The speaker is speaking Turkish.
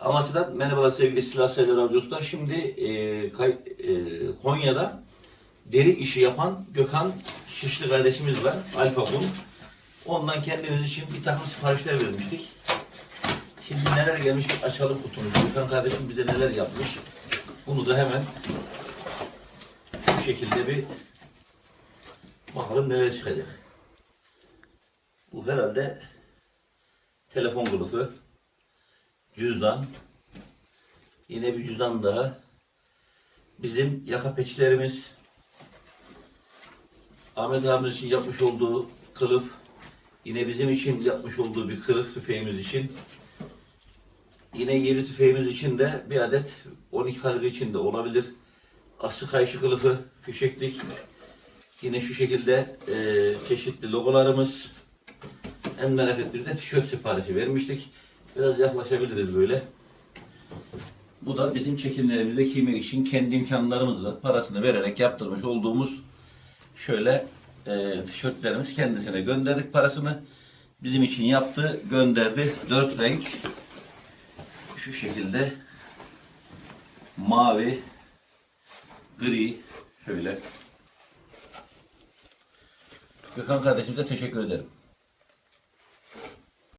Amasya'dan merhabalar sevgili Silah Sayılar Radyosu'da. Şimdi e, kay- e, Konya'da deri işi yapan Gökhan Şişli kardeşimiz var. Alfa Kum. Ondan kendimiz için bir takım siparişler vermiştik. Şimdi neler gelmiş bir açalım kutumuzu. Gökhan kardeşim bize neler yapmış. Bunu da hemen bu şekilde bir bakalım neler çıkacak. Bu herhalde telefon kılıfı, cüzdan, yine bir cüzdan daha, bizim yaka peçlerimiz, Ahmet abimiz için yapmış olduğu kılıf, yine bizim için yapmış olduğu bir kılıf tüfeğimiz için, yine yeri tüfeğimiz için de bir adet 12 kalibre içinde olabilir. Aslı kayışı kılıfı, fişeklik, yine şu şekilde eee, çeşitli logolarımız, en merak ettiğim de tişört siparişi vermiştik. Biraz yaklaşabiliriz böyle. Bu da bizim çekimlerimizde giymek için kendi imkanlarımızla parasını vererek yaptırmış olduğumuz şöyle e, tişörtlerimiz kendisine gönderdik parasını. Bizim için yaptı, gönderdi. Dört renk şu şekilde mavi, gri şöyle. Gökhan kardeşimize teşekkür ederim.